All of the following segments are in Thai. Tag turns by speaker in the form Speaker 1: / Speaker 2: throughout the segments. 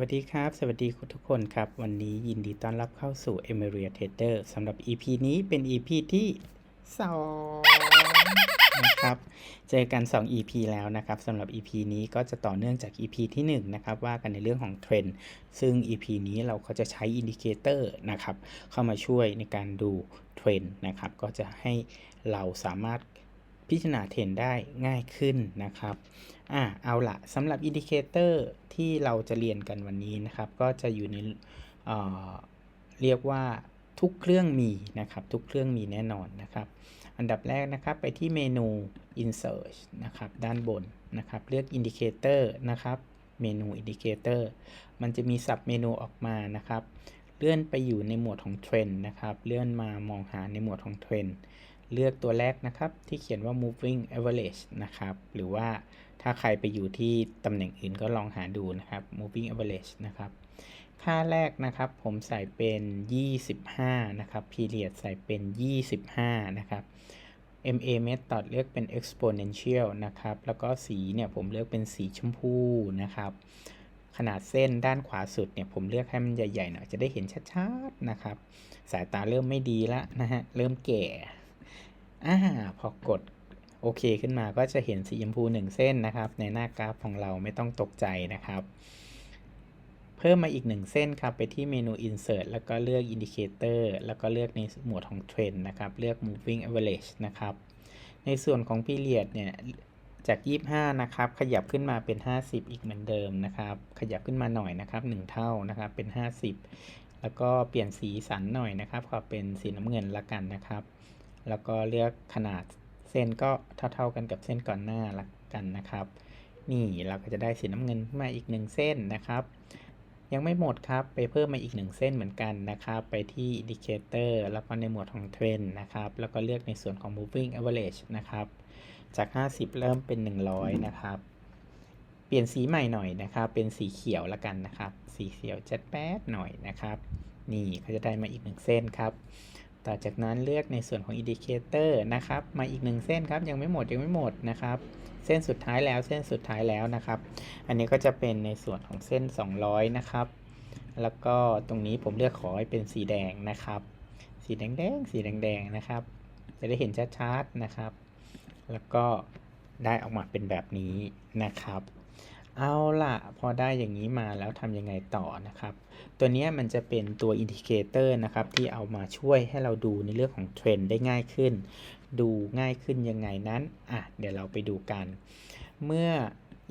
Speaker 1: สวัสดีครับ สวัสดีทุกคนครับ วันนี้ยินดีต้อนรับเข้าสู่ e m i r i a Trader สำหรับ EP นี้เป็น EP ที่2นะครับ เจอกัน 2 EP แล้วนะครับสำหรับ EP นี้ก็จะต่อเนื่องจาก EP ที่ 1 นะครับ ว่ากันในเรื่องของเทรนด์ ซึ่ง EP นี้เราก็จะใช้อินดิเคเตอร์นะครับ เข้ามาช่วยในการดูเทรนด์นะครับ ก็จะให้เราสามารถพิจารณาเทรนด์ได้ง่ายขึ้นนะครับ อ่าเอาละสำหรับอินดิเคเตอร์ที่เราจะเรียนกันวันนี้นะครับ ก็จะอยู่ในเเรียกว่าทุกเครื่องมีนะครับ ทุกเครื่องมีแน่นอนนะครับ อันดับแรกนะครับไปที่เมนู insert นะครับ ด้านบนนะครับ เลือก indicator นะครับเมนู indicator มันจะมีสับเมนูออกมานะครับ เลื่อนไปอยู่ในหมวดของ trend นะครับ เลื่อนมามองหาในหมวดของ trend เลือกตัวแรกนะครับ ที่เขียนว่า moving average นะครับ หรือว่า ถ้าใครไปอยู่ที่ตำแหน่งอื่นก็ลองหาดูนะครับ moving average นะครับ ค่าแรกนะครับผมใส่เป็น 25 นะครับ period ใส่เป็น 25 นะครับ MA method เลือกเป็น exponential นะครับ แล้วก็สีเนี่ยผมเลือกเป็นสีชมพูนะครับ ขนาดเส้นด้านขวาสุดเนี่ยผมเลือกให้มันใหญ่ๆหน่อยจะได้เห็นชัดๆนะครับ สายตาเริ่มไม่ดีแล้วนะฮะ เริ่มแก่อ่าพอกด โอเคขึ้นมาก็จะเห็นสีชมพูหนึ่งเส้นนะครับ ในหน้ากราฟของเราไม่ต้องตกใจนะครับ เพิ่มมาอีกหนึ่งเส้นครับ ไปที่เมนู insert แล้วก็เลือก indicator แล้วก็เลือกในหมวดของ trend นะครับ เลือก moving average นะครับ ในส่วนของ period เนี่ยจาก 25 นะครับ ขยับขึ้นมาเป็น 50 อีกเหมือนเดิมนะครับ ขยับขึ้นมาหน่อยนะครับ 1 เท่านะครับ เป็น 50 แล้วก็เปลี่ยนสีสันหน่อยนะครับ ขอเป็นสีน้ำเงินละกันนะครับ แล้วก็เลือกขนาด เส้นก็เท่าๆกันกับเส้นก่อนหน้าละกันนะครับ นี่เราก็จะได้สีน้ำเงินขึ้นมาอีกหนึ่งเส้นนะครับ ยังไม่หมดครับไปเพิ่มมาอีกหนึ่งเส้นเหมือนกันนะครับ ไปที่ indicator แล้วก็ในหมวดของ trend นะครับ แล้วก็เลือกในส่วนของ moving average นะครับ จาก 50 เริ่มเป็น 100 นะครับ เปลี่ยนสีใหม่หน่อยนะครับ เป็นสีเขียวละกันนะครับ สีเขียวจัดแป๊ดหน่อยนะครับ นี่เขาจะได้มาอีกหนึ่งเส้นครับ ต่อจากนั้นเลือกในส่วนของ indicator นะครับ มาอีกหนึ่งเส้นครับ ยังไม่หมดยังไม่หมดนะครับ เส้นสุดท้ายแล้วเส้นสุดท้ายแล้วนะครับ อันนี้ก็จะเป็นในส่วนของเส้น 200 นะครับ แล้วก็ตรงนี้ผมเลือกขอให้เป็นสีแดงนะครับ สีแดงๆสีแดงๆนะครับ จะได้เห็นชัดๆนะครับ แล้วก็ได้ออกมาเป็นแบบนี้นะครับ เอาล่ะ พอได้อย่างนี้มาแล้วทำยังไงต่อนะครับ ตัวนี้มันจะเป็นตัวอินดิเคเตอร์นะครับ ที่เอามาช่วยให้เราดูในเรื่องของเทรนด์ได้ง่ายขึ้น ดูง่ายขึ้นยังไงนั้น อะ เดี๋ยวเราไปดูกัน เมื่อ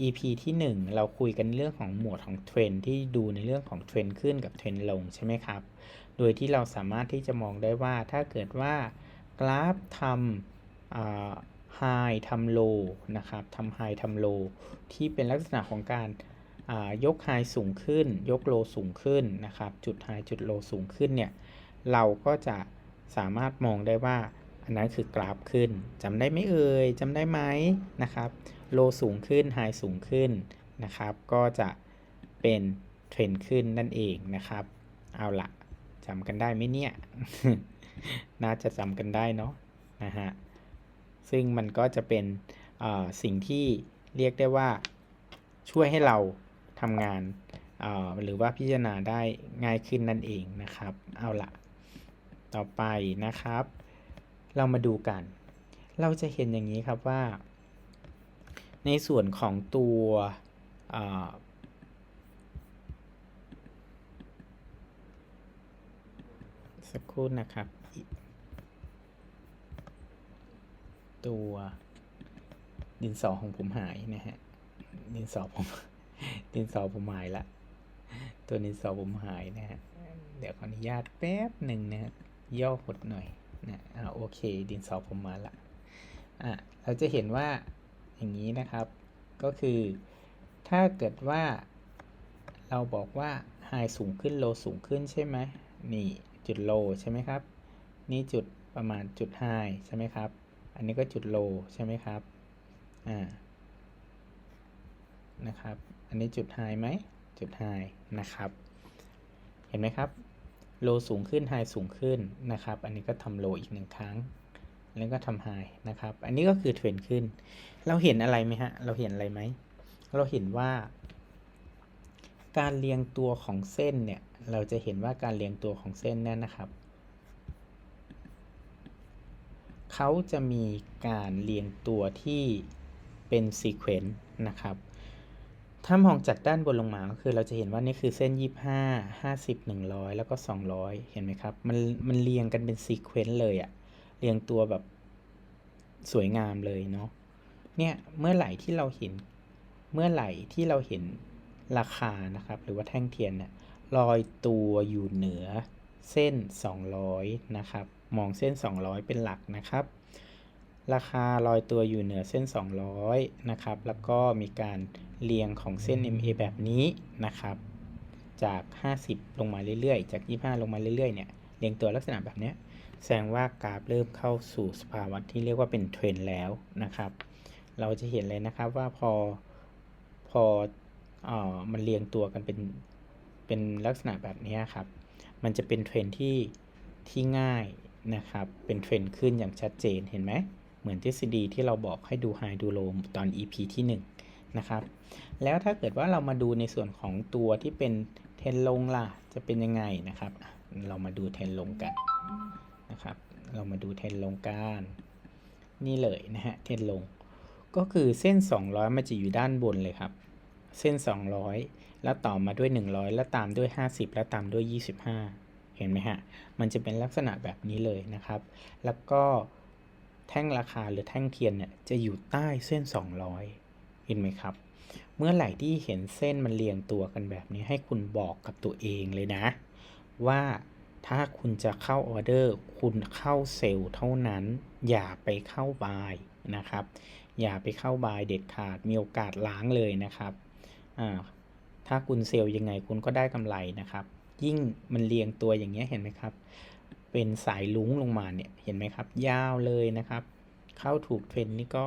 Speaker 1: EP ที่ 1 เราคุยกันเรื่องของหมวดของเทรนด์ที่ดูในเรื่องของเทรนด์ขึ้นกับเทรนด์ลงใช่ไหมครับ โดยที่เราสามารถที่จะมองได้ว่าถ้าเกิดว่ากราฟทำ high ทำ low นะครับทำ high ทำ low ที่เป็นลักษณะของการยก high สูงขึ้น ยก low สูงขึ้นนะครับ จุด high จุด low สูงขึ้นเนี่ย เราก็จะสามารถมองได้ว่า อันนั้นคือกราฟขึ้นจำได้ไหมเอ่ยจำได้ไหมนะครับ low สูงขึ้น high สูงขึ้นนะครับ ก็จะเป็นเทรนขึ้นนั่นเองนะครับ เอาละจำกันได้ไหมเนี่ย น่าจะจำกันได้เนาะนะฮะ ซึ่งมันก็จะเป็นสิ่งที่เรียกได้ว่าช่วยให้เราทำงานหรือว่าพิจารณาได้ง่ายขึ้นนั่นเองนะครับ เอาละต่อไปนะครับ เรามาดูกัน เราจะเห็นอย่างนี้ครับว่า ในส่วนของตัวสักครู่นะครับ ตัวดินสอของผมหายนะฮะ ดินสอผม ดินสอผมหายละ ตัวดินสอผมหายนะฮะ เดี๋ยวขออนุญาตแป๊บหนึ่งนะฮะ ย่อหดหน่อยนะอ่าโอเค ดินสอผมมาละ อะ เราจะเห็นว่าอย่างนี้นะครับ ก็คือถ้าเกิดว่าเราบอกว่า high สูงขึ้น low สูงขึ้นใช่ไหมนี่จุด low ใช่ไหมครับ นี่จุดประมาณจุด high ใช่ไหมครับ อันนี้ก็จุด low ใช่ไหมครับ อ่า นะครับ อันนี้จุด high ไหม จุด high นะครับ เห็นไหมครับ low สูงขึ้น high สูงขึ้นนะครับ อันนี้ก็ทำ low อีกหนึ่งครั้ง แล้วก็ทำ high นะครับ อันนี้ก็คือเทรนขึ้น เราเห็นอะไรไหมฮะ เราเห็นอะไรไหม เราเห็นว่า การเรียงตัวของเส้นเนี่ย เราจะเห็นว่าการเรียงตัวของเส้นเนี่ยนะครับ เขาจะมีการเรียงตัวที่เป็นซีเควนต์นะครับ ถ้ามองจากด้านบนลงมาก็คือเราจะเห็นว่านี่คือเส้น 25 50 100 แล้วก็ 200 เห็นไหมครับ มันมันเรียงกันเป็นซีเควนต์เลยอะเรียงตัวแบบสวยงามเลยเนาะ เนี่ยเมื่อไหร่ที่เราเห็นเมื่อไหร่ที่เราเห็นราคานะครับ หรือว่าแท่งเทียนเนี่ยลอยตัวอยู่เหนือเส้น 200 นะครับ มองเส้น 200 เป็นหลักนะครับ ราคาลอยตัวอยู่เหนือเส้น 200 นะครับ แล้วก็มีการเรียงของเส้น MA แบบนี้นะครับ จาก 50 ลงมาเรื่อยๆ จาก 25 ลงมาเรื่อยๆ เนี่ยเรียงตัวลักษณะแบบนี้แสดงว่ากราฟเริ่มเข้าสู่สภาวะที่เรียกว่าเป็นเทรนแล้วนะครับ เราจะเห็นเลยนะครับว่าพอพอเอ่อมันเรียงตัวกันเป็นเป็นลักษณะแบบนี้ครับ มันจะเป็นเทรนที่ที่ง่าย นะครับ เป็นเทรนด์ขึ้นอย่างชัดเจนเห็นไหม เหมือนทฤษฎีที่เราบอกให้ดูไฮดูโลตอน EP ที่ 1 นะครับ แล้วถ้าเกิดว่าเรามาดูในส่วนของตัวที่เป็นเทรนลงล่ะ จะเป็นยังไงนะครับ เรามาดูเทรนลงกันนะครับ เรามาดูเทรนลงกันนี่เลยนะฮะเทรนลง ก็คือเส้น 200 มันจะอยู่ด้านบนเลยครับ เส้น 200 แล้วต่อมาด้วย 100 แล้วตามด้วย 50 แล้วตามด้วย 25 เห็นไหมฮะ มันจะเป็นลักษณะแบบนี้เลยนะครับ แล้วก็แท่งราคาหรือแท่งเทียนเนี่ยจะอยู่ใต้เส้น 200 เห็นไหมครับ เมื่อไหร่ที่เห็นเส้นมันเรียงตัวกันแบบนี้ให้คุณบอกกับตัวเองเลยนะ ว่าถ้าคุณจะเข้าออเดอร์ คุณเข้าเซลล์เท่านั้น อย่าไปเข้าบายนะครับ อย่าไปเข้าบายเด็ดขาดมีโอกาสล้างเลยนะครับ ถ้าคุณเซลล์ยังไงคุณก็ได้กำไรนะครับ ยิ่งมันเรียงตัวอย่างเงี้ยเห็นไหมครับ เป็นสายลุ้งลงมาเนี่ยเห็นไหมครับ ยาวเลยนะครับ เข้าถูกเทรนนี่ก็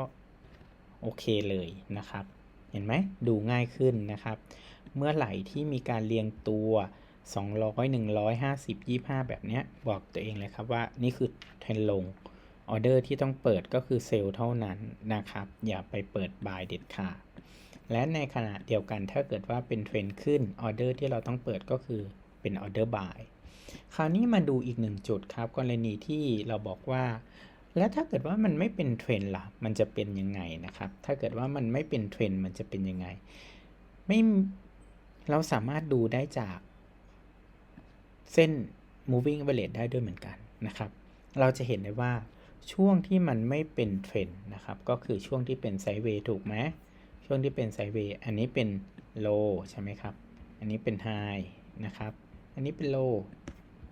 Speaker 1: โอเคเลยนะครับ เห็นไหมดูง่ายขึ้นนะครับ เมื่อไหร่ที่มีการเรียงตัว 200 150 25 แบบเนี้ยบอกตัวเองเลยครับว่านี่คือเทรนลงออเดอร์ที่ต้องเปิดก็คือเซลล์เท่านั้นนะครับ อย่าไปเปิดบายเด็ดขาดและในขณะเดียวกันถ้าเกิดว่าเป็นเทรนขึ้นออเดอร์ที่เราต้องเปิดก็คือ เป็นออเดอร์บายคราวนี้มาดูอีกหนึ่งจุดครับ กรณีที่เราบอกว่า แล้วถ้าเกิดว่ามันไม่เป็นเทรนด์ล่ะ มันจะเป็นยังไงนะครับ ถ้าเกิดว่ามันไม่เป็นเทรนด์มันจะเป็นยังไง ไม่เราสามารถดูได้จาก เส้น moving average ได้ด้วยเหมือนกันนะครับ เราจะเห็นได้ว่าช่วงที่มันไม่เป็นเทรนด์นะครับ ก็คือช่วงที่เป็นไซด์เวย์ถูกไหมช่วงที่เป็นไซด์เวย์อันนี้เป็น low ใช่ไหมครับ อันนี้เป็น high นะครับ อันนี้เป็น low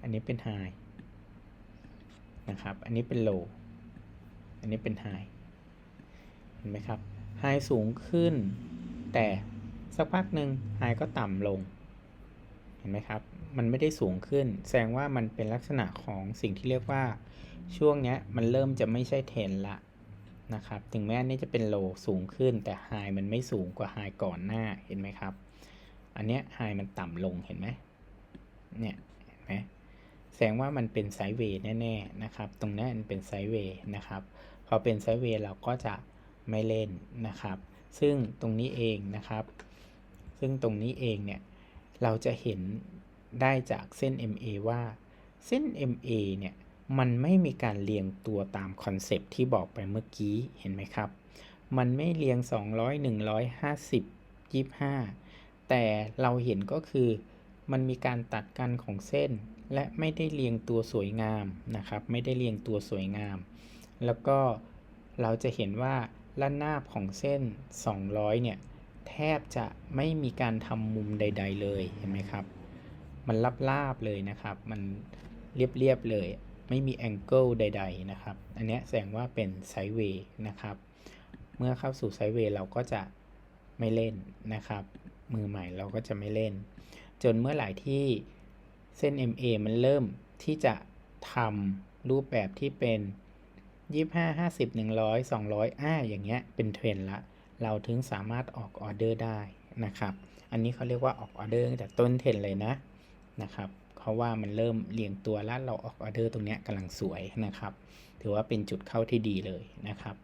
Speaker 1: อันนี้เป็น high นะครับ อันนี้เป็น low อันนี้เป็น high เห็นไหมครับ high สูงขึ้น แต่สักพักหนึ่ง high ก็ต่ำลง เห็นไหมครับ มันไม่ได้สูงขึ้น แสดงว่ามันเป็นลักษณะของสิ่งที่เรียกว่าช่วงนี้มันเริ่มจะไม่ใช่เทรนละนะครับ ถึงแม้อันนี้จะเป็นโลสูงขึ้น แต่ไฮมันไม่สูงกว่าไฮก่อนหน้า เห็นไหมครับ อันเนี้ยไฮมันต่ำลง เห็นไหม เนี่ยเห็นไหมแสดงว่ามันเป็นไซด์เวย์แน่ๆนะครับ ตรงนี้มันเป็นไซด์เวย์นะครับ พอเป็นไซด์เวย์เราก็จะไม่เล่นนะครับ ซึ่งตรงนี้เองนะครับ ซึ่งตรงนี้เองเนี่ยเราจะเห็นได้จากเส้น MA ว่าเส้น MA เนี่ยมันไม่มีการเรียงตัวตามคอนเซปต์ที่บอกไปเมื่อกี้เห็นไหมครับ มันไม่เรียง 200 150 25 แต่เราเห็นก็คือ มันมีการตัดกันของเส้น และไม่ได้เรียงตัวสวยงามนะครับ ไม่ได้เรียงตัวสวยงาม แล้วก็เราจะเห็นว่าระนาบของเส้น 200 เนี่ย แทบจะไม่มีการทำมุมใด ๆ เลยเห็นไหมครับ มันลาบๆเลยนะครับ มันเรียบ ๆ เลย ไม่มีแองเกิลใด ๆ นะครับ อันนี้แสดงว่าเป็นไซด์เวย์นะครับ เมื่อเข้าสู่ไซด์เวย์เราก็จะไม่เล่นนะครับ มือใหม่เราก็จะไม่เล่น จนเมื่อไหร่ที่เส้น MA มันเริ่มที่จะทำรูปแบบที่เป็น25 50 100 200อ่าอย่างเงี้ยเป็นเทรนละ เราถึงสามารถออกออเดอร์ได้นะครับ อันนี้เขาเรียกว่าออกออเดอร์ตั้งแต่ต้นเทรนเลยนะนะครับเพราะว่ามันเริ่มเรียงตัวแล้วเราออกออเดอร์ตรงนี้กำลังสวยนะครับ ถือว่าเป็นจุดเข้าที่ดีเลยนะครับ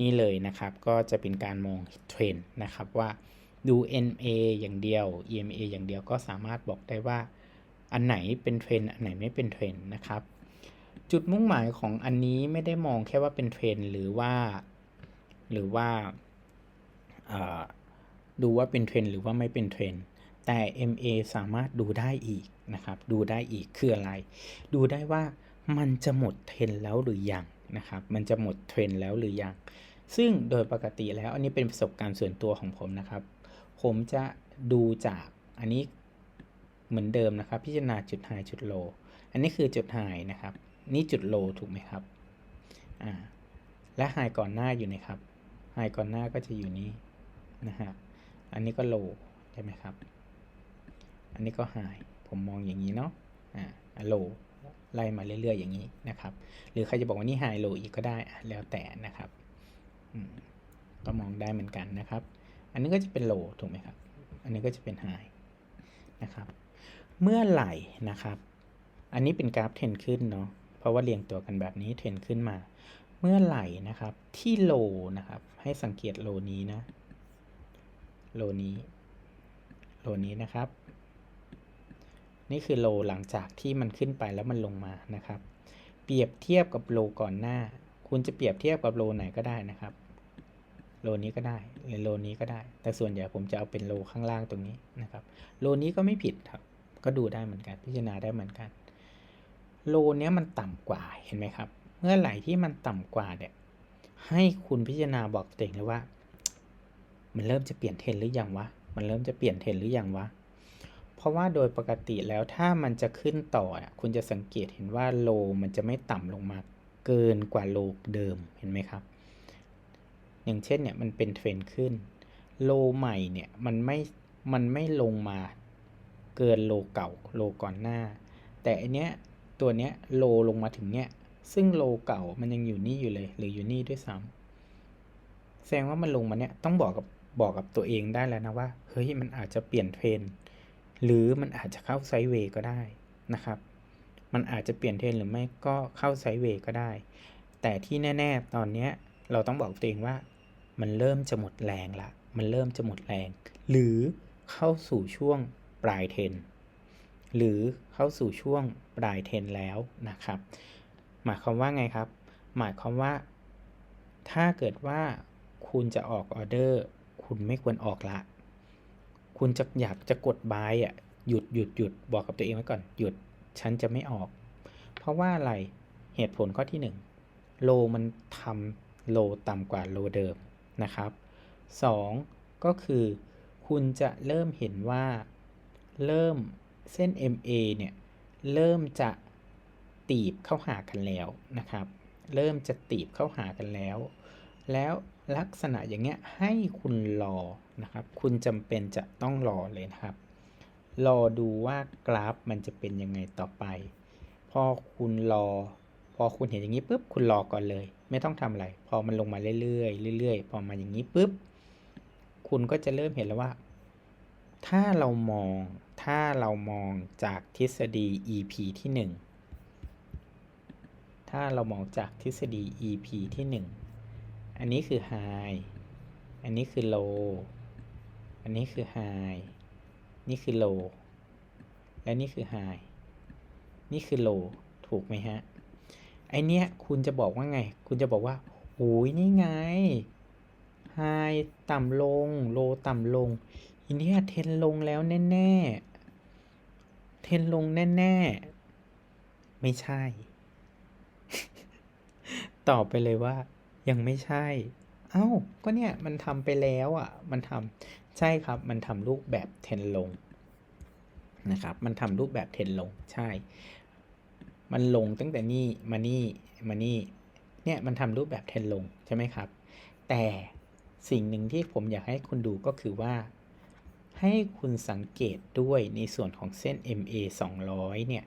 Speaker 1: นี่เลยนะครับก็จะเป็นการมองเทรนนะครับว่า ดู NA อย่างเดียว EMA อย่างเดียวก็สามารถบอกได้ว่า อันไหนเป็นเทรนด์อันไหนไม่เป็นเทรนด์นะครับ จุดมุ่งหมายของอันนี้ไม่ได้มองแค่ว่าเป็นเทรนด์หรือว่า หรือว่าดูว่าเป็นเทรนด์หรือว่าไม่เป็นเทรนด์แต่ MA สามารถดูได้อีกนะครับ ดูได้อีกคืออะไร ดูได้ว่ามันจะหมดเทรนด์แล้วหรือยังนะครับ มันจะหมดเทรนด์แล้วหรือยัง ซึ่งโดยปกติแล้วอันนี้เป็นประสบการณ์ส่วนตัวของผมนะครับ ผมจะดูจากอันนี้เหมือนเดิมนะครับ พิจารณาจุดไฮจุดโล อันนี้คือจุดไฮนะครับ นี่จุดโลถูกไหมครับอ่าและไฮก่อนหน้าอยู่ไหนครับไฮก่อนหน้าก็จะอยู่นี้นะฮะอันนี้ก็โลใช่ไหมครับ อันนี้ก็ไฮผมมองอย่างนี้เนาะอ่าโลไล่มาเรื่อย ๆ อย่างนี้นะครับ หรือใครจะบอกว่านี่ไฮโลอีกก็ได้แล้วแต่นะครับอืมก็มองได้เหมือนกันนะครับ อันนี้ก็จะเป็นโลถูกไหมครับ อันนี้ก็จะเป็นไฮนะครับ เมื่อไหร่นะครับ อันนี้เป็นกราฟเทรนขึ้นเนาะ เพราะว่าเรียงตัวกันแบบนี้เทรนขึ้นมา เมื่อไหร่นะครับที่โลนะครับ ให้สังเกตโลนี้นะ โลนี้โลนี้นะครับ นี่คือโลหลังจากที่มันขึ้นไปแล้วมันลงมานะครับ เปรียบเทียบกับโลก่อนหน้า คุณจะเปรียบเทียบกับโลไหนก็ได้นะครับ โลนี้ก็ได้หรือโลนี้ก็ได้ แต่ส่วนใหญ่ผมจะเอาเป็นโลข้างล่างตรงนี้นะครับ โลนี้ก็ไม่ผิดครับ ก็ดูได้เหมือนกัน พิจารณาได้เหมือนกัน โลเนี้ยมันต่ำกว่าเห็นไหมครับ เมื่อไหร่ที่มันต่ำกว่าเนี่ยให้คุณพิจารณาบอกตัวเองเลยว่า มันเริ่มจะเปลี่ยนเทรนหรือยังวะ มันเริ่มจะเปลี่ยนเทรนหรือยังวะ เพราะว่าโดยปกติแล้วถ้ามันจะขึ้นต่ออะคุณจะสังเกตเห็นว่าโลมันจะไม่ต่ำลงมาเกินกว่าโลเดิมเห็นไหมครับ อย่างเช่นเนี่ยมันเป็นเทรนขึ้น โลใหม่เนี่ยมันไม่ มันไม่ลงมาเกินโลเก่าโลก่อนหน้า แต่อันเนี้ยตัวเนี้ยโลลงมาถึงเนี้ยซึ่งโลเก่ามันยังอยู่นี่อยู่เลย หรืออยู่นี่ด้วยซ้ำแสดงว่ามันลงมาเนี้ยต้องบอกกับบอกกับตัวเองได้แล้วนะว่าเฮ้ยมันอาจจะเปลี่ยนเทรนหรือมันอาจจะเข้าไซด์เวย์ก็ได้นะครับ มันอาจจะเปลี่ยนเทรนหรือไม่ก็เข้าไซด์เวย์ก็ได้ แต่ที่แน่ ๆ ตอนเนี้ยเราต้องบอกตัวเองว่า มันเริ่มจะหมดแรงละ มันเริ่มจะหมดแรง หรือเข้าสู่ช่วงปลายเทน หรือเข้าสู่ช่วงปลายเทนแล้วนะครับ หมายความว่าไงครับ หมายความว่า ถ้าเกิดว่าคุณจะออกออเดอร์ คุณไม่ควรออกละ คุณจะอยากจะกดบายอะ หยุดหยุดหยุดบอกกับตัวเองไว้ก่อน หยุด ฉันจะไม่ออก เพราะว่าอะไร เหตุผลข้อที่หนึ่งโลมันทำโลต่ำกว่าโลเดิม นะครับ 2 ก็คือคุณจะเริ่มเห็นว่าเริ่มเส้น MA เนี่ยเริ่มจะตีบเข้าหากันแล้วนะครับ เริ่มจะตีบเข้าหากันแล้ว แล้วลักษณะอย่างเงี้ยให้คุณรอนะครับ คุณจำเป็นจะต้องรอเลยนะครับ รอดูว่ากราฟมันจะเป็นยังไงต่อไป พอคุณรอ พอคุณเห็นอย่างนี้ปุ๊บคุณรอก่อนเลย ไม่ต้องทำอะไร พอมันลงมาเรื่อยๆเรื่อยๆพอมาอย่างนี้ปุ๊บคุณก็จะเริ่มเห็นแล้วว่า ถ้าเรามองถ้าเรามองจากทฤษฎี EP ที่ 1 ถ้าเรามองจากทฤษฎี EP ที่ 1 อันนี้คือ High อันนี้คือ Low อันนี้คือ High นี่คือ Low และนี่คือ High นี่คือ Low ถูกไหมฮะ ไอเนี้ยคุณจะบอกว่าไง คุณจะบอกว่าโอ้ยนี่ไงไฮต่ำลง โลต่ำลงอีเนี้เทนลงแล้วแน่ๆ เทนลงแน่ๆ ไม่ใช่ ตอบไปเลยว่า ยังไม่ใช่ เอ้า ก็เนี่ยมันทำไปแล้วอะ มันทำใช่ครับ มันทำรูปแบบเทนลงนะครับ มันทำรูปแบบเทนลง ใช่ มันลงตั้งแต่นี่มานี่มานี่เนี่ยมันทำรูปแบบเทรนลงใช่ไหมครับ แต่สิ่งหนึ่งที่ผมอยากให้คุณดูก็คือว่า ให้คุณสังเกตด้วยในส่วนของเส้น MA 200 เนี่ย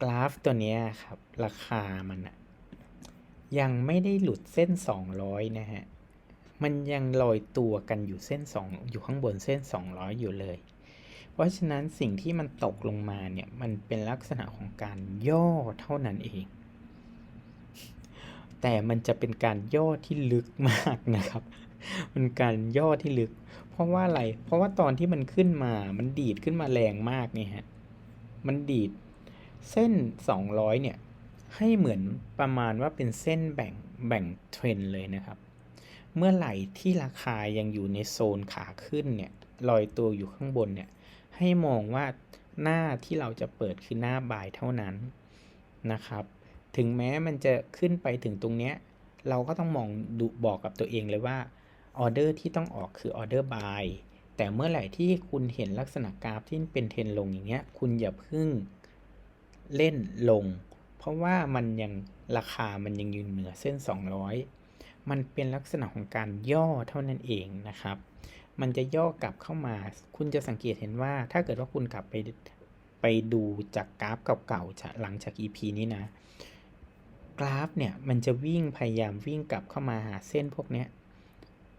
Speaker 1: กราฟตัวนี้ครับ ราคามันอะยังไม่ได้หลุดเส้น 200 นะฮะ มันยังลอยตัวกันอยู่เส้น 2 อยู่ข้างบนเส้น 200 อยู่เลย เพราะฉะนั้นสิ่งที่มันตกลงมาเนี่ย มันเป็นลักษณะของการย่อเท่านั้นเอง แต่มันจะเป็นการย่อที่ลึกมากนะครับ มันการย่อที่ลึก เพราะว่าอะไร เพราะว่าตอนที่มันขึ้นมา มันดีดขึ้นมาแรงมากเนี่ยฮะ มันดีดเส้น 200 เนี่ย ให้เหมือนประมาณว่าเป็นเส้นแบ่งแบ่งเทรนเลยนะครับ เมื่อไหร่ที่ราคายังอยู่ในโซนขาขึ้นเนี่ยลอยตัวอยู่ข้างบนเนี่ย ให้มองว่าหน้าที่เราจะเปิดคือหน้าบายเท่านั้นนะครับ ถึงแม้มันจะขึ้นไปถึงตรงเนี้ยเราก็ต้องมองดูบอกกับตัวเองเลยว่าออเดอร์ที่ต้องออกคือออเดอร์บายแต่เมื่อไหร่ที่คุณเห็นลักษณะกราฟที่เป็นเทรนลงอย่างเงี้ย คุณอย่าเพิ่งเล่นลง เพราะว่ามันยังราคามันยังยืนเหนือเส้น 200 มันเป็นลักษณะของการย่อเท่านั้นเองนะครับ มันจะย่อกลับเข้ามา คุณจะสังเกตเห็นว่า ถ้าเกิดว่าคุณกลับไปไปดูจากกราฟเก่าๆหลังจาก EP นี้นะ กราฟเนี่ยมันจะวิ่งพยายามวิ่งกลับเข้ามาหาเส้นพวกเนี้ย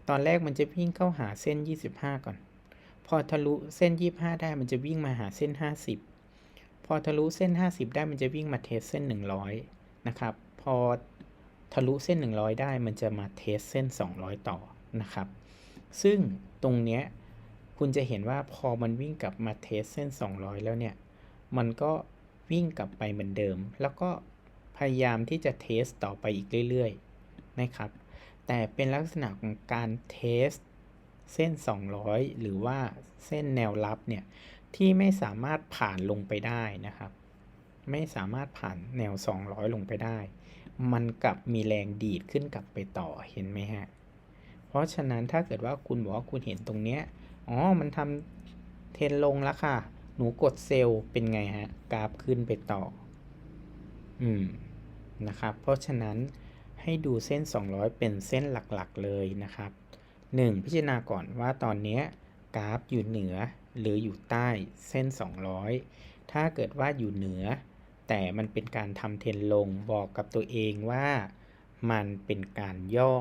Speaker 1: ตอนแรกมันจะวิ่งเข้าหาเส้น 25 ก่อน พอทะลุเส้น 25 ได้มันจะวิ่งมาหาเส้น 50 พอทะลุเส้น 50 ได้มันจะวิ่งมาเทสเส้น 100 นะครับ พอทะลุเส้น 100 ได้มันจะมาเทสเส้น 200 ต่อนะครับ ซึ่งตรงเนี้ยคุณจะเห็นว่าพอมันวิ่งกลับมาเทสเส้น 200 แล้วเนี่ย มันก็วิ่งกลับไปเหมือนเดิม แล้วก็พยายามที่จะเทสต่อไปอีกเรื่อยๆ นะครับ แต่เป็นลักษณะของการเทสเส้น 200 หรือว่าเส้นแนวรับเนี่ย ที่ไม่สามารถผ่านลงไปได้นะครับ ไม่สามารถผ่านแนว 200 ลงไปได้ มันกลับมีแรงดีดขึ้นกลับไปต่อเห็นไหมฮะ ราะฉะนั้นถ้าเกิดว่าคุณบอกว่าคุณเห็นตรงเนี้ย อ๋อ มันทำเทนลงแล้วค่ะ หนูกดเซลล์เป็นไงฮะ กราฟขึ้นไปต่อ อืม นะครับ เพราะฉะนั้นให้ดูเส้น 200 เป็นเส้นหลักๆเลยนะครับ 1. พิจารณาก่อนว่าตอนนี้กราฟอยู่เหนือหรืออยู่ใต้เส้น 200 ถ้าเกิดว่าอยู่เหนือ แต่มันเป็นการทำเทนลงบอกกับตัวเองว่า มันเป็นการย่อ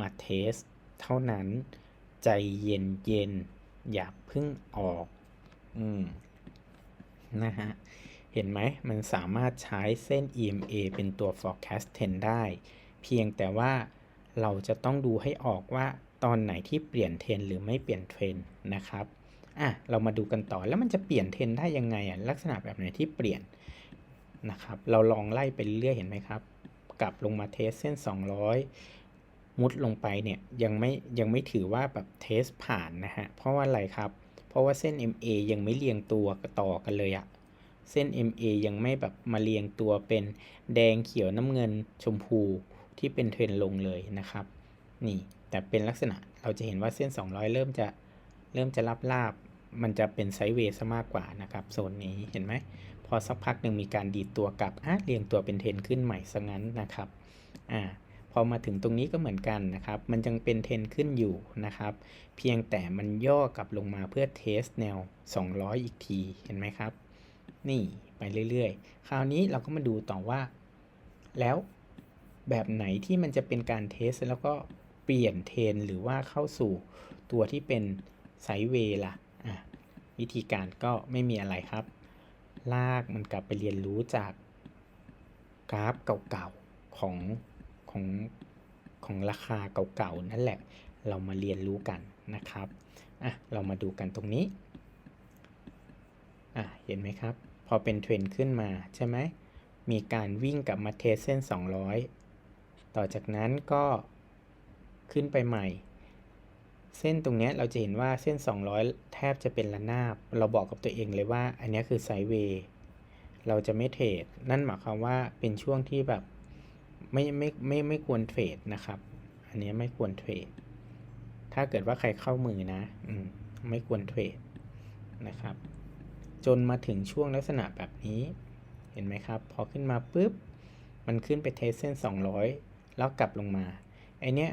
Speaker 1: มาเทส เท่านั้น ใจเย็นเย็นอย่าพิ่งออก อืม นะฮะ เห็นไหม มันสามารถใช้เส้น EMA เป็นตัว forecast trend ได้ เพียงแต่ว่าเราจะต้องดูให้ออกว่าตอนไหนที่เปลี่ยนเทรนหรือไม่เปลี่ยนเทรนนะครับ อะ เรามาดูกันต่อ แล้วมันจะเปลี่ยนเทรนได้ยังไงอะ ลักษณะแบบไหนที่เปลี่ยนนะครับ เราลองไล่ไปเรื่อยเห็นไหมครับ กลับลงมาเทสเส้น 200 มุดลงไปเนี่ยยังไม่ยังไม่ถือว่าแบบเทสผ่านนะฮะ เพราะว่าอะไรครับ เพราะว่าเส้น MA ยังไม่เรียงตัวต่อกันเลยอะเส้น MA ยังไม่แบบมาเรียงตัวเป็นแดงเขียวน้ำเงินชมพูที่เป็นเทรนลงเลยนะครับ นี่แต่เป็นลักษณะเราจะเห็นว่าเส้น 200 เริ่มจะเริ่มจะรับลาบมันจะเป็นไซด์เวย์ซะมากกว่านะครับโซนนี้เห็นไหมพอสักพักหนึ่งมีการดีดตัวกลับอะเรียงตัวเป็นเทรนขึ้นใหม่ซะงั้นนะครับอ่า พอมาถึงตรงนี้ก็เหมือนกันนะครับ มันยังเป็นเทนขึ้นอยู่นะครับ เพียงแต่มันย่อกลับลงมาเพื่อเทสแนว 200 อีกที เห็นไหมครับ นี่ไปเรื่อยๆ คราวนี้เราก็มาดูต่อว่า แล้วแบบไหนที่มันจะเป็นการเทสแล้วก็เปลี่ยนเทนหรือว่าเข้าสู่ตัวที่เป็นไซเวย์ล่ะอะวิธีการก็ไม่มีอะไรครับ ลากมันกลับไปเรียนรู้จากกราฟเก่าๆของ ของของราคาเก่าๆนั่นแหละ เรามาเรียนรู้กันนะครับอะเรามาดูกันตรงนี้อะเห็นไหมครับ พอเป็นเทรนขึ้นมาใช่ไหมมีการวิ่งกลับมาเทสเส้น 200 ต่อจากนั้นก็ขึ้นไปใหม่ เส้นตรงนี้เราจะเห็นว่าเส้น 200 แทบจะเป็นระนาบ เราบอกกับตัวเองเลยว่า อันนี้คือไซเวย์เราจะไม่เทรดนั่นหมายความว่าเป็นช่วงที่แบบ ไม่ไม่ไม่ไม่ควรเทรดนะครับ อันนี้ไม่ควรเทรด ถ้าเกิดว่าใครเข้ามือนะ อืม ไม่ควรเทรดนะครับ จนมาถึงช่วงลักษณะแบบนี้ เห็นไหมครับ พอขึ้นมาปุ๊บ มันขึ้นไปเทสเส้น 200 แล้วกลับลงมา ไอเนี้ย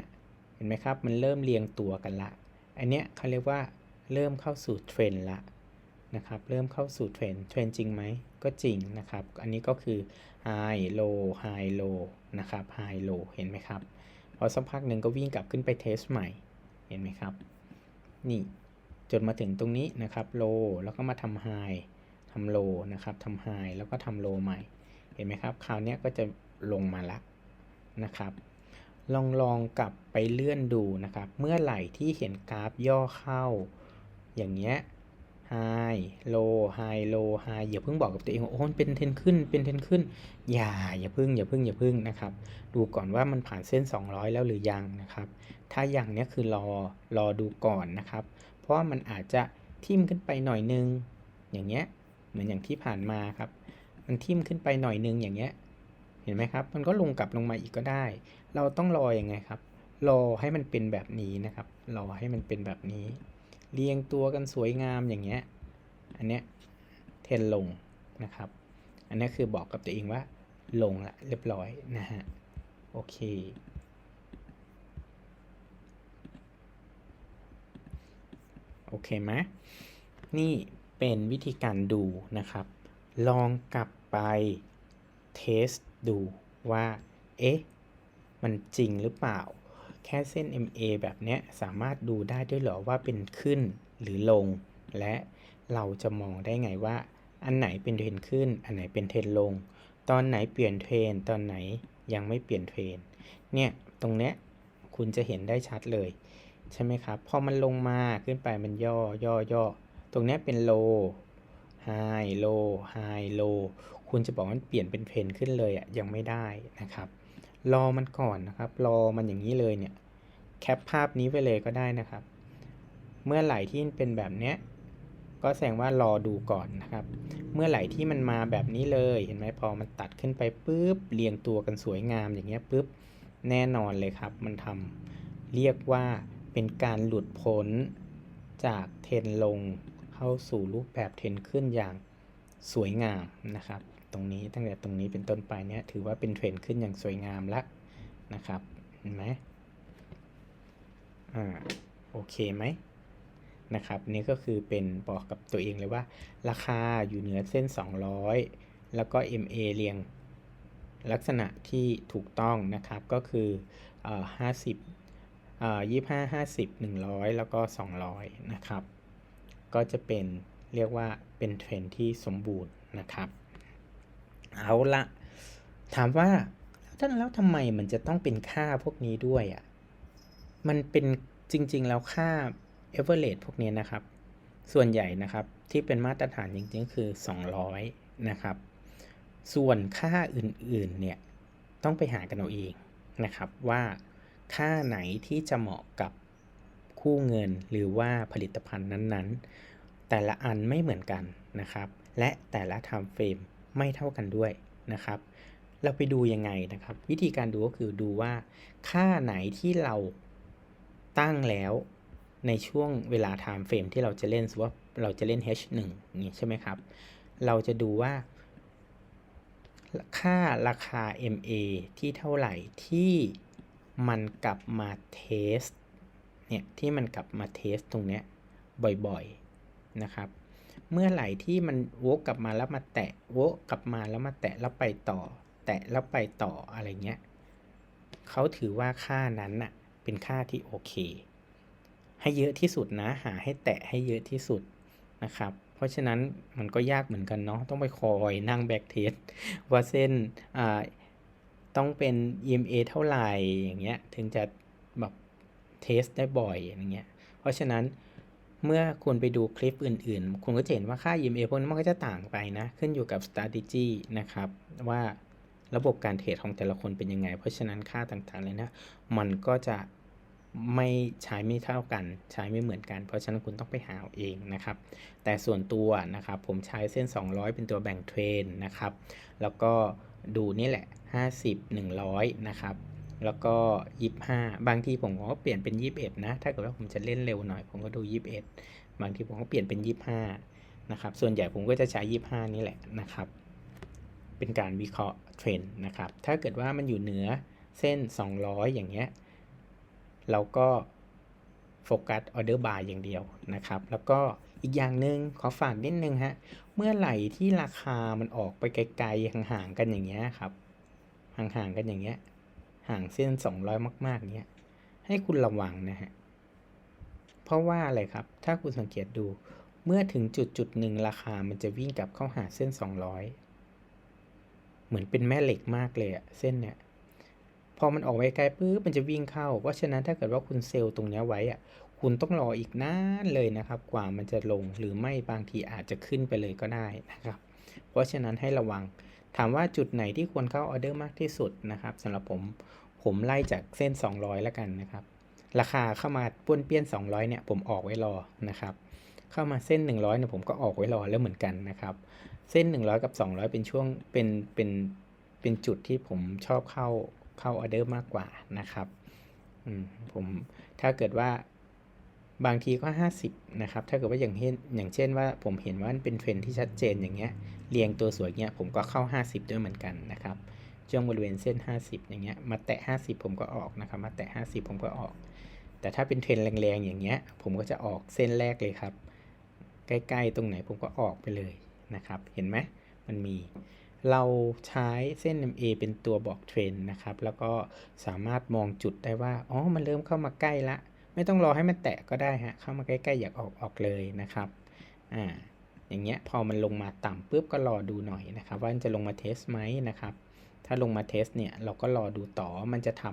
Speaker 1: เห็นไหมครับ มันเริ่มเรียงตัวกันละไอเนี้ยเขาเรียกว่าเริ่มเข้าสู่เทรนละ นะครับเริ่มเข้าสู่เทรนเทรนจริงไหมก็จริงนะครับ อันนี้ก็คือ high low high low นะครับ high low เห็นไหมครับพอสักพักหนึ่งก็วิ่งกลับขึ้นไปเทสใหม่เห็นไหมครับ นี่จนมาถึงตรงนี้นะครับ low แล้วก็มาทำ high ทำ low นะครับทำ high แล้วก็ทำ low ใหม่ เห็นไหมครับ คราวนี้ก็จะลงมาละนะครับลองลองกลับไปเลื่อนดูนะครับ เมื่อไหร่ที่เห็นกราฟย่อเข้า อย่างเงี้ย high low high low high อย่าเพิ่งบอกกับตัวเองว่าโอ้มันเป็นเทรนขึ้นเป็นเทรนขึ้น อย่าอย่าเพิ่งอย่าเพิ่งอย่าเพิ่งนะครับ ดูก่อนว่ามันผ่านเส้น 200 แล้วหรือยังนะครับ ถ้ายังเนี้ยคือรอรอดูก่อนนะครับ เพราะว่ามันอาจจะทิ่มขึ้นไปหน่อยนึง อย่างเงี้ยเหมือนอย่างที่ผ่านมาครับ มันทิ่มขึ้นไปหน่อยนึงอย่างเงี้ยเห็นไหมครับ มันก็ลงกลับลงมาอีกก็ได้ เราต้องรออยังไงครับ รอให้มันเป็นแบบนี้นะครับ รอให้มันเป็นแบบนี้ เรียงตัวกันสวยงามอย่างเงี้ย อันเนี้ยเทนลงนะครับ อันนี้คือบอกกับตัวเองว่าลงละเรียบร้อยนะฮะ โอเค โอเคไหมนี่เป็นวิธีการดูนะครับ ลองกลับไปเทสดูว่า เอ๊ะ มันจริงหรือเปล่า ค่เส้น MA แบบนี้สามารถดูได้ด้วยหรอว่าเป็นขึ้นหรือลง และเราจะมองได้ไงว่า อันไหนเป็นเทรนขึ้น อันไหนเป็นเทรนลง ตอนไหนเปลี่ยนเทรนตอนไหนยังไม่เปลี่ยนเทรนเนี่ยตรงเนี้ยคุณจะเห็นได้ชัดเลย ใช่ไหมครับ พอมันลงมาขึ้นไปมันย่อย่อย่อตรงเนี้ยเป็นโลไฮโลไฮโลคุณจะบอกมันเปลี่ยนเป็นเพนขึ้นเลยอะ่ะยังไม่ได้นะครับ รอมันก่อนนะครับ รอมันอย่างนี้เลยเนี่ย แคปภาพนี้ไปเลยก็ได้นะครับ เมื่อไหร่ที่เป็นแบบเนี้ย ก็แสดงว่ารอดูก่อนนะครับ เมื่อไหร่ที่มันมาแบบนี้เลย เห็นไหมพอมันตัดขึ้นไปปุ๊บ เรียงตัวกันสวยงามอย่างเงี้ยปุ๊บ แน่นอนเลยครับ มันทำเรียกว่าเป็นการหลุดพ้นจากเทนลงเข้าสู่รูปแบบเทนขึ้นอย่างสวยงามนะครับ ตรงนี้ตั้งแต่ตรงนี้เป็นต้นไปเนี้ยถือว่าเป็นเทรนด์ขึ้นอย่างสวยงามแล้วนะครับเห็นไหมอ่าโอเคไหมนะครับนี่ก็คือเป็นบอกกับตัวเองเลยว่า ราคาอยู่เหนือเส้น 200 แล้วก็ MA เรียงลักษณะที่ถูกต้องนะครับก็คือเอ่อ50เอ่อ25 50 100 แล้วก็ 200 นะครับ ก็จะเป็นเรียกว่าเป็นเทรนที่สมบูรณ์นะครับ เอาละถามว่าท่านแล้วทำไมมันจะต้องเป็นค่าพวกนี้ด้วยอะ่ะ มันเป็นจริง ๆ แล้วค่า average พวกนี้นะครับ ส่วนใหญ่นะครับที่เป็นมาตรฐานจริง ๆ คือ 200 นะครับ ส่วนค่าอื่น ๆ เนี่ย ต้องไปหากันเอาเองนะครับว่าค่าไหนที่จะเหมาะกับคู่เงินหรือว่าผลิตภัณฑ์นั้นๆ แต่ละอันไม่เหมือนกันนะครับ และแต่ละ time frame ไม่เท่ากันด้วยนะครับ เราไปดูยังไงนะครับ วิธีการดูก็คือดูว่า ค่าไหนที่เราตั้งแล้วในช่วงเวลา time frame ที่เราจะเล่นสมมติว่าเราจะเล่น H1 นี่ใช่ไหมครับ เราจะดูว่า ค่าราคา MA ที่เท่าไหร่ที่มันกลับมาเทสเนี่ยที่มันกลับมาเทสตรงเนี้ยบ่อยๆนะครับ เมื่อไหร่ที่มันโวกกลับมาแล้วมาแตะโวกกลับมาแล้วมาแตะแล้วไปต่อ แตะแล้วไปต่ออะไรเงี้ยเขาถือว่าค่านั้นน่ะเป็นค่าที่โอเค ให้เยอะที่สุดนะหาให้แตะให้เยอะที่สุดนะครับ เพราะฉะนั้นมันก็ยากเหมือนกันเนาะต้องไปคอยนั่งแบ็กเทสว่าเส้นต้องเป็น EMA เท่าไหร่อย่างเงี้ยถึงจะแบบเทสได้บ่อยอย่างเงี้ยเพราะฉะนั้น เมื่อคุณไปดูคลิปอื่นๆ คุณก็จะเห็นว่าค่า EMA พวกนี้นมันก็จะต่างไปนะ ขึ้นอยู่กับ strategy นะครับ ว่าระบบการเทรดของแต่ละคนเป็นยังไง เพราะฉะนั้นค่าต่างๆเลยนะ มันก็จะไม่ใช้ไม่เท่ากัน ใช้ไม่เหมือนกัน เพราะฉะนั้นคุณต้องไปหาเอาเองนะครับ แต่ส่วนตัวนะครับ ผมใช้เส้น 200 เป็นตัวแบ่งเทรนนะครับ แล้วก็ดูนี่แหละ 50 100 นะครับ แล้วก็ 25 บางทีผมก็เปลี่ยนเป็น 21 นะ ถ้าเกิดว่าผมจะเล่นเร็วหน่อย ผมก็ดู 21 บางทีผมก็เปลี่ยนเป็น 25 นะครับ ส่วนใหญ่ผมก็จะใช้ 25 นี่แหละนะครับ เป็นการวิเคราะห์เทรนด์นะครับ ถ้าเกิดว่ามันอยู่เหนือเส้น 200 อย่างเงี้ย เราก็โฟกัสออเดอร์บายอย่างเดียวนะครับ แล้วก็อีกอย่างหนึ่งขอฝากนิดนึงฮะ เมื่อไหร่ที่ราคามันออกไปไกลๆห่างๆกันอย่างเงี้ยครับ ห่างๆกันอย่างเงี้ย ห่างเส้น 200 มาก ๆ เนี้ย ให้คุณระวังนะฮะ เพราะว่าอะไรครับ ถ้าคุณสังเกตดู เมื่อถึงจุดจุดหนึ่งราคามันจะวิ่งกลับเข้าหาเส้น 200 เหมือนเป็นแม่เหล็กมากเลยอะเส้นเนี้ยพอมันออกไปไกลปุ๊บมันจะวิ่งเข้า เพราะฉะนั้นถ้าเกิดว่าคุณเซลล์ตรงเนี้ยไว้อะคุณต้องรออีกนานเลยนะครับ กว่ามันจะลงหรือไม่บางทีอาจจะขึ้นไปเลยก็ได้นะครับ เพราะฉะนั้นให้ระวัง ถามว่าจุดไหนที่ควรเข้าออเดอร์มากที่สุดนะครับสำหรับผมผมไล่จากเส้น 200 แล้วกันนะครับ ราคาเข้ามาป้วนเปี้ยน 200 เนี่ยผมออกไว้รอนะครับ เข้ามาเส้น 100 เนี่ยผมก็ออกไว้รอแล้วเหมือนกันนะครับ เส้น 100 กับ 200 เป็นช่วงเป็นเป็นเป็นจุดที่ผมชอบเข้าเข้าออเดอร์มากกว่านะครับอืมผมถ้าเกิดว่า บางทีก็ 50 นะครับ ถ้าเกิดว่าอย่างเช่นอย่างเช่นว่าผมเห็นว่ามันเป็นเทรนที่ชัดเจนอย่างเงี้ย เรียงตัวสวยเงี้ยผมก็เข้า 50 ด้วยเหมือนกันนะครับ ช่วงบริเวณเส้น 50 อย่างเงี้ย มาแตะ 50 ผมก็ออกนะครับ มาแตะ 50 ผมก็ออก แต่ถ้าเป็นเทรนแรงๆอย่างเงี้ย ผมก็จะออกเส้นแรกเลยครับ ใกล้ๆ ตรงไหนผมก็ออกไปเลยนะครับ เห็นไหมมันมี เราใช้เส้น MA เป็นตัวบอกเทรนนะครับ แล้วก็สามารถมองจุดได้ว่า อ๋อ มันเริ่มเข้ามาใกล้ละ ไม่ต้องรอให้มันแตะก็ได้ฮะเข้ามาใกล้ๆอยากออกออกเลยนะครับอ่าอย่างเงี้ยพอมันลงมาต่ำปุ๊บก็รอดูหน่อยนะครับ ว่ามันจะลงมาเทสไหมนะครับ ถ้าลงมาเทสเนี่ยเราก็รอดูต่อมันจะท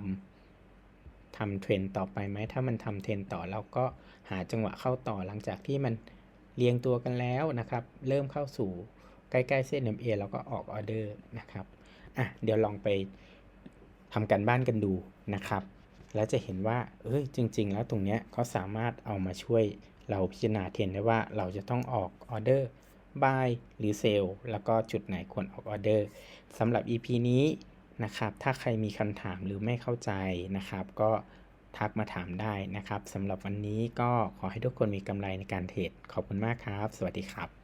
Speaker 1: ำทำเทรนต่อไปไหมถ้ามันทำเทรนต่อเราก็หาจังหวะเข้าต่อหลังจากที่มันเรียงตัวกันแล้วนะครับ เริ่มเข้าสู่ใกล้ๆเส้น MA เราก็ออกออเดอร์นะครับอะเดี๋ยวลองไปทำกันบ้านกันดูนะครับ แล้วจะเห็นว่า เอ้ย จริง ๆ แล้วตรงเนี้ยเขาสามารถเอามาช่วยเราพิจารณาเทรนได้ว่าเราจะต้องออกออเดอร์ buy หรือ sell แล้วก็จุดไหนควรออกออเดอร์สำหรับ EP นี้นะครับ ถ้าใครมีคำถามหรือไม่เข้าใจนะครับ ก็ทักมาถามได้นะครับสำหรับวันนี้ก็ขอให้ทุกคนมีกำไรในการเทรด ขอบคุณมากครับ สวัสดีครับ